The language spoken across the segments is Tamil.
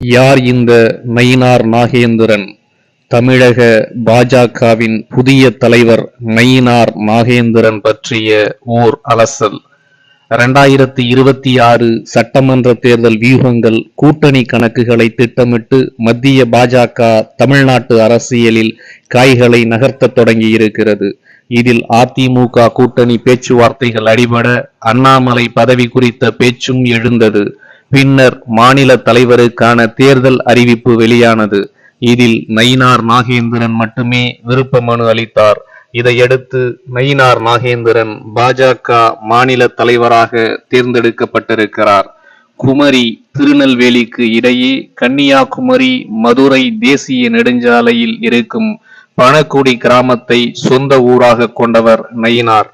யார் இந்த நயினார் நாகேந்திரன்? தமிழக பாஜகவின் புதிய தலைவர் நயினார் நாகேந்திரன் பற்றிய ஓர் அலசல். இரண்டாயிரத்தி இருபத்தி ஆறு சட்டமன்ற தேர்தல் வியூகங்கள் கூட்டணி கணக்குகளை திட்டமிட்டு மத்திய பாஜக தமிழ்நாட்டு அரசியலில் காய்களை நகர்த்த தொடங்கியிருக்கிறது. இதில் அதிமுக கூட்டணி பேச்சுவார்த்தைகள் அடிபட அண்ணாமலை பதவி குறித்த பேச்சும் எழுந்தது. பின்னர் மாநில தலைவருக்கான தேர்தல் அறிவிப்பு வெளியானது. இதில் நயினார் நாகேந்திரன் மட்டுமே விருப்ப மனு அளித்தார். இதையடுத்து நயினார் நாகேந்திரன் பாஜக மாநில தலைவராக தேர்ந்தெடுக்கப்பட்டிருக்கிறார். குமரி திருநெல்வேலிக்கு இடையே கன்னியாகுமரி மதுரை தேசிய நெடுஞ்சாலையில் இருக்கும் பணக்குடி கிராமத்தை சொந்த ஊராக கொண்டவர் நயினார்.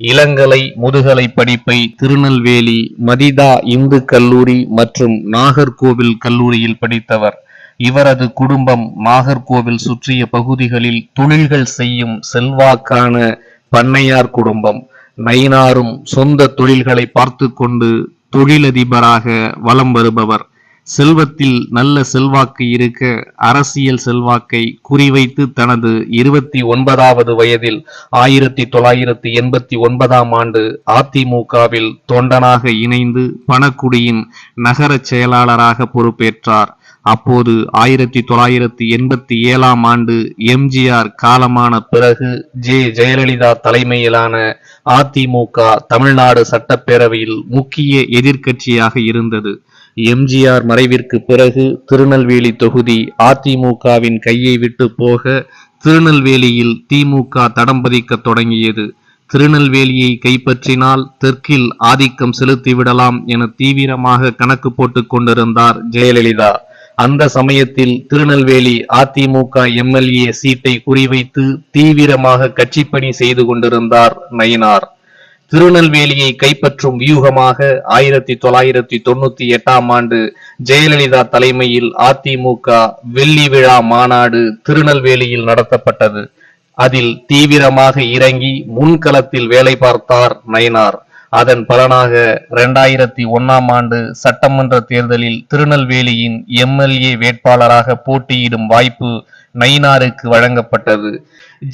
இளங்கலை முதுகலை படிப்பை திருநெல்வேலி மதிதா இந்து கல்லூரி மற்றும் நாகர்கோவில் கல்லூரியில் படித்தவர். இவரது குடும்பம் நாகர்கோவில் சுற்றிய பகுதிகளில் தொழில்கள் செய்யும் செல்வாக்கான பண்ணையார் குடும்பம். நயினாரும் சொந்த தொழில்களை பார்த்து கொண்டு தொழிலதிபராக வலம் வருபவர். செல்வத்தில் நல்ல செல்வாக்கு இருக்க அரசியல் செல்வாக்கை குறிவைத்து தனது இருபத்தி ஒன்பதாவது வயதில் ஆயிரத்தி தொள்ளாயிரத்தி எண்பத்தி ஒன்பதாம் ஆண்டு அதிமுகவில் தொண்டனாக இணைந்து பணக்குடியின் நகர செயலாளராக பொறுப்பேற்றார். அப்போது ஆயிரத்தி தொள்ளாயிரத்தி எண்பத்தி ஏழாம் ஆண்டு எம்ஜிஆர் காலமான பிறகு ஜே. ஜெயலலிதா தலைமையிலான அதிமுக தமிழ்நாடு சட்டப்பேரவையில் முக்கிய எதிர்க்கட்சியாக இருந்தது. எம்ஜிஆர் மறைவிற்கு பிறகு திருநெல்வேலி தொகுதி அதிமுகவின் கையை விட்டு போக திருநெல்வேலியில் திமுக தடம் பதிக்க தொடங்கியது. திருநெல்வேலியை கைப்பற்றினால் தெற்கில் ஆதிக்கம் செலுத்திவிடலாம் என தீவிரமாக கணக்கு போட்டுக் கொண்டிருந்தார் ஜெயலலிதா. அந்த சமயத்தில் திருநெல்வேலி அதிமுக எம்எல்ஏ சீட்டை குறிவைத்து தீவிரமாக கட்சிப்பணி செய்து கொண்டிருந்தார் நயினார். திருநெல்வேலியை கைப்பற்றும் வியூகமாக ஆயிரத்தி தொள்ளாயிரத்தி தொண்ணூத்தி எட்டாம் ஆண்டு ஜெயலலிதா தலைமையில் அதிமுக வெள்ளி விழா மாநாடு திருநெல்வேலியில் நடத்தப்பட்டது. அதில் தீவிரமாக இறங்கி முன்களத்தில் வேலை பார்த்தார் நயினார். அதன் பலனாக இரண்டாயிரத்தி ஒன்னாம் ஆண்டு சட்டமன்ற தேர்தலில் திருநெல்வேலியின் எம்எல்ஏ வேட்பாளராக போட்டியிடும் வாய்ப்பு நயினாருக்கு வழங்கப்பட்டது.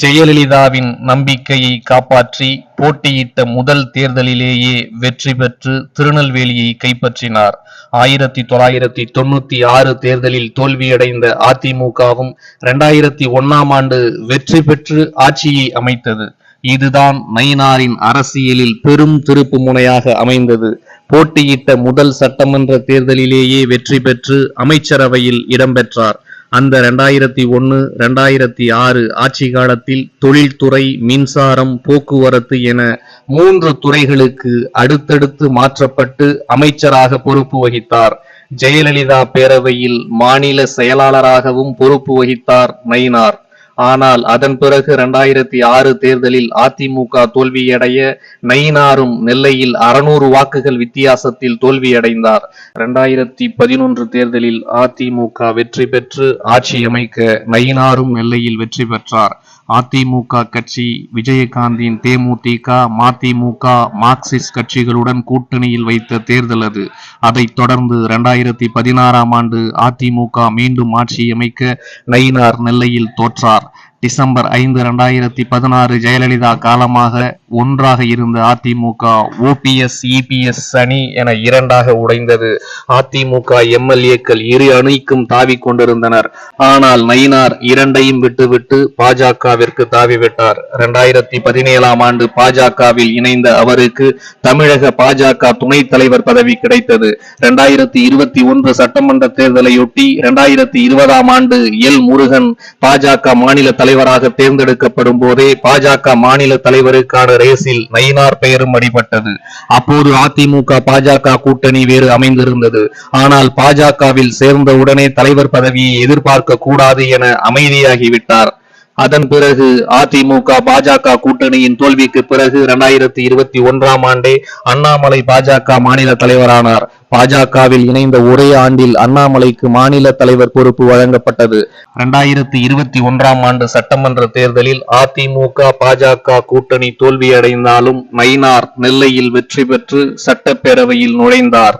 ஜெயலலிதாவின் நம்பிக்கையை காப்பாற்றி போட்டியிட்ட முதல் தேர்தலிலேயே வெற்றி பெற்று திருநெல்வேலியை கைப்பற்றினார். ஆயிரத்தி தொள்ளாயிரத்தி தொண்ணூத்தி ஆறு தேர்தலில் தோல்வியடைந்த அதிமுகவும் இரண்டாயிரத்தி ஒன்னாம் ஆண்டு வெற்றி பெற்று ஆட்சியை அமைத்தது. இதுதான் நயினாரின் அரசியலில் பெரும் திருப்பு முனையாக அமைந்தது. போட்டியிட்ட முதல் சட்டமன்ற தேர்தலிலேயே வெற்றி பெற்று அமைச்சரவையில் இடம்பெற்றார் அந்த ரெண்டாயிரத்தி ஒன்னு ரெண்டாயிரத்தி ஆறு ஆட்சி காலத்தில் தொழில்துறை மின்சாரம் போக்குவரத்து என மூன்று துறைகளுக்கு அடுத்தடுத்து மாற்றப்பட்டு அமைச்சராக பொறுப்பு வகித்தார். ஜெயலலிதா பேரவையில் மாநில செயலாளராகவும் பொறுப்பு வகித்தார் நயினார் ஆனால் அதன் பிறகு இரண்டாயிரத்தி ஆறு தேர்தலில் அதிமுக தோல்வியடைய நயினாரும் நெல்லையில் அறுநூறு வாக்குகள் வித்தியாசத்தில் தோல்வியடைந்தார். இரண்டாயிரத்தி பதினொன்று தேர்தலில் அதிமுக வெற்றி பெற்று ஆட்சி அமைக்க நயினாரும் நெல்லையில் வெற்றி பெற்றார். அதிமுக கட்சி விஜயகாந்தின் தேமுதிக மதிமுக மார்க்சிஸ்ட் கட்சிகளுடன் கூட்டணியில் வைத்த தேர்தல் அது. அதைத் தொடர்ந்து இரண்டாயிரத்தி பதினாறாம் ஆண்டு அதிமுக மீண்டும் ஆட்சி அமைக்க நயினார் நெல்லையில் தோற்றார். டிசம்பர் ஐந்து இரண்டாயிரத்தி பதினாறு ஜெயலலிதா காலமாக ஒன்றாக இருந்த அதிமுக ஓபிஎஸ் இபிஎஸ் அணி என இரண்டாக உடைந்தது. அதிமுக எம்எல்ஏக்கள் இரு அணிக்கும் தாவி கொண்டிருந்தனர். ஆனால் நயினார் இரண்டையும் விட்டுவிட்டு பாஜகவிற்கு தாவிவிட்டார் இரண்டாயிரத்தி பதினேழாம் ஆண்டு பாஜகவில் இணைந்த அவருக்கு தமிழக பாஜக துணைத் தலைவர் பதவி கிடைத்தது. இரண்டாயிரத்தி இருபத்தி ஒன்று சட்டமன்ற தேர்தலையொட்டி இரண்டாயிரத்தி இருபதாம் ஆண்டு எல் முருகன் பாஜக மாநில தலைவர் தலைவராக தேர்ந்தெடுக்கப்படும் போதே பாஜக மாநில தலைவருக்கான ரேஸில் நயினார் பெயரும் அடிபட்டது. அப்போது அதிமுக பாஜக கூட்டணி வேறு அமைந்திருந்தது. ஆனால் பாஜகவில் சேர்ந்த உடனே தலைவர் பதவியை எதிர்பார்க்க கூடாது என அமைதியாகிவிட்டார். அதன் பிறகு அதிமுக பாஜக கூட்டணியின் தோல்விக்கு பிறகு இரண்டாயிரத்தி இருபத்தி ஒன்றாம் ஆண்டே அண்ணாமலை பாஜக மாநில தலைவரானார். பாஜகவில் இணைந்த ஒரே ஆண்டில் அண்ணாமலைக்கு மாநில தலைவர் பொறுப்பு வழங்கப்பட்டது. இரண்டாயிரத்தி இருபத்தி ஒன்றாம் ஆண்டு சட்டமன்ற தேர்தலில் அதிமுக பாஜக கூட்டணி தோல்வியடைந்தாலும் மைனார் நெல்லையில் வெற்றி பெற்று சட்டப்பேரவையில் நுழைந்தார்.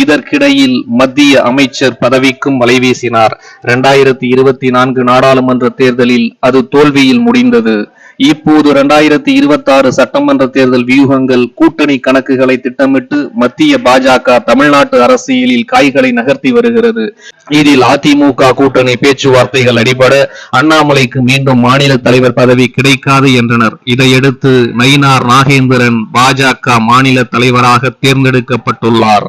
இதற்கிடையில் மத்திய அமைச்சர் பதவிக்கும் வலைவீசினார் இரண்டாயிரத்தி இருபத்தி நான்கு நாடாளுமன்ற தேர்தலில் அது தோல்வியில் முடிந்தது. இப்போது இரண்டாயிரத்தி இருபத்தி ஆறு சட்டமன்ற தேர்தல் வியூகங்கள் கூட்டணி கணக்குகளை திட்டமிட்டு மத்திய பாஜக தமிழ்நாட்டு அரசியலில் காய்களை நகர்த்தி வருகிறது. இதில் அதிமுக கூட்டணி பேச்சுவார்த்தைகள் அடிபட அண்ணாமலைக்கு மீண்டும் மாநில தலைவர் பதவி கிடைக்காது என்றனர். இதையடுத்து நயினார் நாகேந்திரன் பாஜக மாநில தலைவராக தேர்ந்தெடுக்கப்பட்டுள்ளார்.